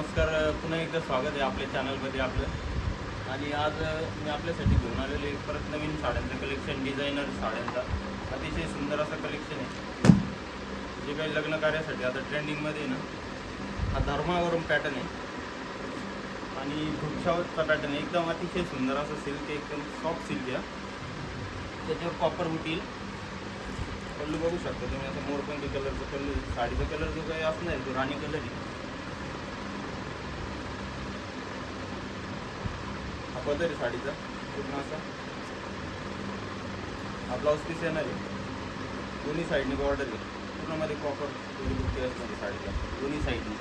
नमस्कार पुन्हा एकदा स्वागत आहे आपल्या चॅनलमध्ये आपलं. आणि आज मी आपल्यासाठी घेऊन आलेले एक परत नवीन साड्यांचं कलेक्शन डिझायनर साड्यांचा. अतिशय सुंदर असं कलेक्शन आहे. जे काही लग्न कार्यासाठी आता ट्रेंडिंगमध्ये आहे ना हा धर्मावरून पॅटर्न आहे. आणि घुपशावरचा पॅटर्न आहे. एकदम अतिशय सुंदर असं सिल्क एकदम सॉफ्ट सिल्क आहे. त्याच्यावर कॉपर बुटील पल्लू बघू शकता तुम्ही असं मोरपंखी कलरचं पल्लू साडीचा कलर जो काही असणार तो राणी कलर आहे. हा पदर आहे साडीचा. पूर्ण असा. हा ब्लाऊज पीस येणार आहे. दोन्ही साईडने बॉर्डर आहे पूर्णमध्ये कॉपर बुट्टी असणार आहे साडीला. दोन्ही साईडने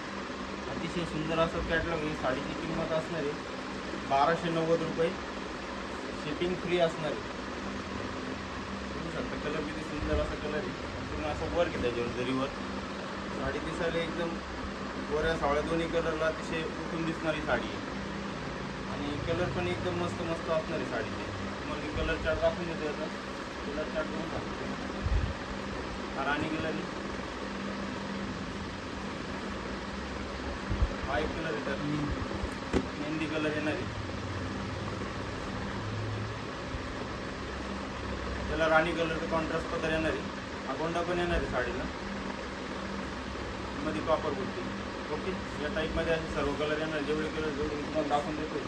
अतिशय सुंदर असं कॅटलॉग आहे. साडीची किंमत असणार आहे बाराशे नव्वद रुपये. शिपिंग फ्री असणार आहे. बघू शकता कलर किती सुंदर असा कलर आहे. पूर्ण असं वर्क आहे त्याच्यावर जरीवर साडी दिसायला एकदम गोऱ्या सावळ्या दोन्ही कलरला अतिशय उठून दिसणारी साडी आहे. आणि कलर पण एकदम मस्त मस्त असणार आहे. साडीचे तुम्हाला मी कलर चार्ट दाखवून देते आता. कलर चार्ट करून दाखवते. हा राणी कलर आहे. हा एक कलर आहे त्यात. मेहंदी कलर येणार आहे. त्याला राणी कलरचं कॉन्ट्रास्ट पत्र येणार आहे. हा पण येणार आहे साडीला. मध्ये कॉपर बुट्टी ओके. या टाईपमध्ये असे सर्व कलर येणार. जेवढे कलर जेवढे मी तुम्हाला दाखवून देतो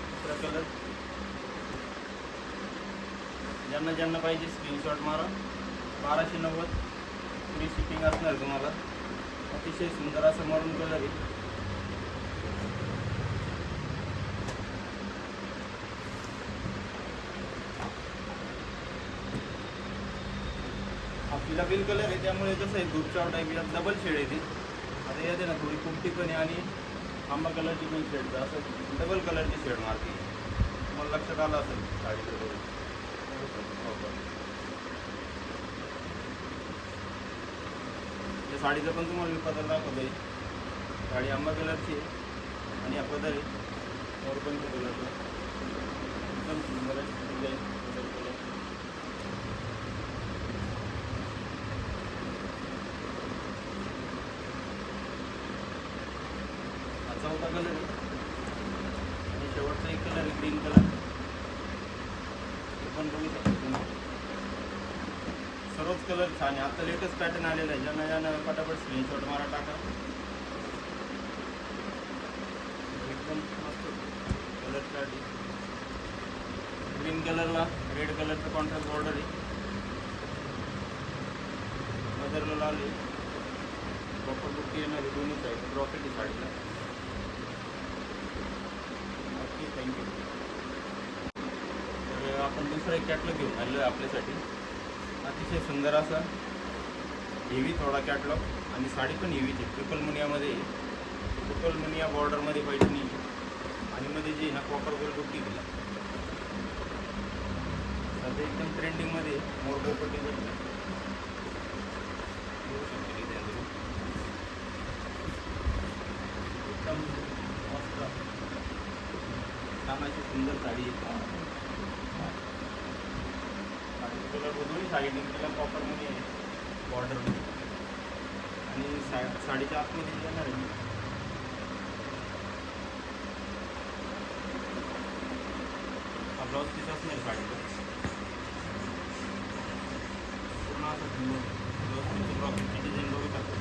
दुसरा कलर ज्यांना ज्यांना पाहिजे स्क्रीनशॉट मारा. बाराशे नव्वद. फ्री शिपिंग असणार तुम्हाला. अतिशय सुंदर असं मरून कलर आहे. डबल कलर आहे त्यामुळे कसं आहे धूपचाव टाईप यात डबल शेड येते आता येते ना थोडी कुमटी पण आहे आणि आंबा कलरची पण शेड असं डबल कलरची शेड मारते. मला लक्षात आलं असेल साडीचं बघून. हो साडीचं पण तुम्हाला मी पदर दाखवतो आहे साडी आंबा कलरची आहे आणि हा पदर आहे. पण कलरचा एकदम सुंदर आहे डिझाईन पदर कलर हा चौथा कलर आहे आणि शेवटचा एक कलर आहे ग्रीन कलर ते पण बघू शकतो तुम्ही. सर्वच कलर छान आहे. आता लेटेस्ट पॅटर्न आलेला आहे. ज्यांना ज्यांना पटापट स्क्रीनशॉट मारा टाका. एकदम मस्त कलर चार्ट ग्रीन कलरला रेड कलरचं कॉन्ट्रास्ट बॉर्डर आहे. मदरला लाल आहे. प्रॉपर बुट्टी येणार आहे. दोन्ही साईड रॉकेट आहे साडीला ओके थँक्यू तर आपण दुसरा एक कॅटलॉग घेऊन आलेलो आहे आपल्यासाठी. अतिशय सुंदर असा हेवी थोडा कॅटलॉग आणि साडी पण हेवीच आहे. ट्रिपल मुनियामध्ये ट्रिपल मुनिया बॉर्डरमध्ये पैठणी आणि मध्ये जी ना कॉपर गोल बुट्टी दिला. सध्या एकदम ट्रेंडिंगमध्ये मोर पट्टी भेटते एकदम मस्त. छान अशी सुंदर साडी आहे साडीचा साईडिंग दोन्ही कॉपरमध्ये आहे. बॉर्डर आणि सा साडीच्या आतमध्ये येणार आहे. ब्लाऊज पीस असणार साडीचा. पूर्ण असं ब्लाऊज पीस रॉकेटची डिझाईन बघू शकतो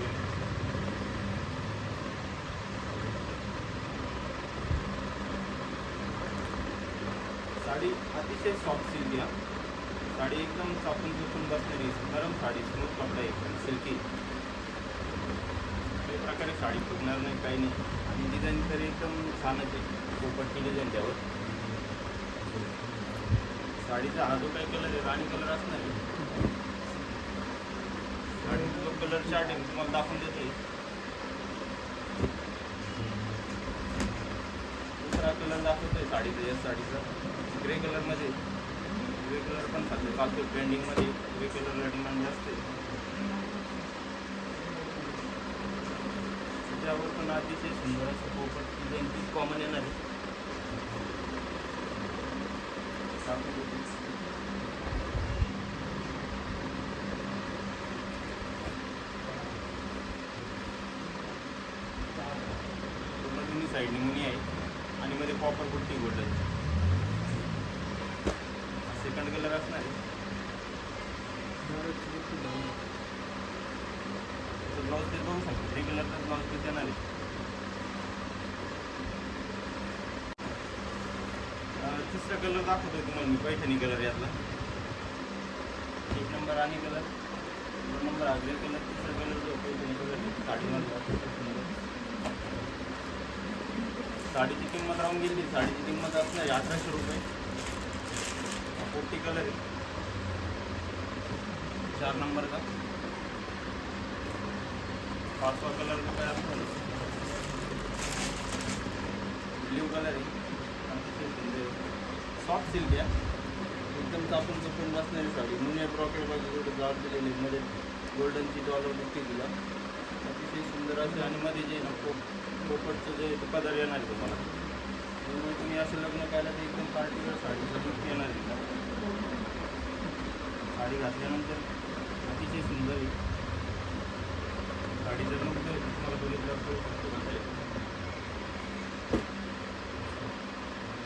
साडी अतिशय सॉफ्ट सिल्क आहे. साडी एकदम चापून चुकून बसलेली गरम साडी स्मूथ कपडा आहे एकदम सिल्की काही प्रकारे साडी फुटणार नाही काही नाही. आणि डिझाईन तरी एकदम छानच आहे पोपटची डिझाईन त्यावर. साडीचा हा जो काही कलर आहे राणी कलर असणार आहे. साडीचा जो कलर चार्ट आहे तुम्हाला दाखवून देते. दुसरा कलर दाखवतोय साडीचा या साडीचा. ग्रे कलरमध्ये साइडिंग पण खाते काजू ब्रँडिंगमध्ये वेगवेगळं डिमांड जास्त आहे पण अतिशय सुंदर कॉमन म्हणजे आहे. पूर्ण आहे आणि मध्ये कॉपर कुठली गोट आहे? सेकंड कलर असणार आहे. ब्लाऊज पीस बघू शकतो थ्री कलरचा ब्लाऊज पीस येणार आहे. तिसरा कलर दाखवतोय तुम्हाला मी पैठणी कलर यातला. एक नंबर आणि कलर दोन नंबर आगळे कलर तिसरा कलर जो पैठणी कलर. साडीची किंमत राहून गेली. साडीची किंमत असणार आहे अठराशे रुपये. हा कलर आहे. चार नंबरचा पाचवा कलर जो काय असतो ब्ल्यू कलर आहे. सॉफ्ट सिल्क आहे. एकदम चापून चपून बसणारी साडी. मुने ब्रॉकेट बाजू जाड दिलेली मध्ये गोल्डनची डॉलर बुट्टी दिला. अतिशय सुंदर असे आणि मध्ये जे ना पोपटचं जे पदार येणार आहे तुम्हाला. त्यामुळे तुम्ही असं लग्न केलं तर एकदम पार्टीवर साडीचा लुक येणार आहे का? साडी घातल्यानंतर अतिशय सुंदर आहे. साडी लुक जो तुम्हाला बघितलं तर शकतो कसं आहे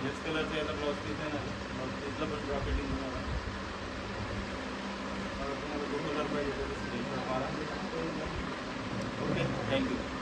येस कलरचा याचा ब्लाऊज पीस आहे ना? ब्लाऊज पीसला पण ड्रॉकेटिंग तुम्हाला. तुम्हाला दोन कलर पाहिजे तो दिसेल. Okay thank you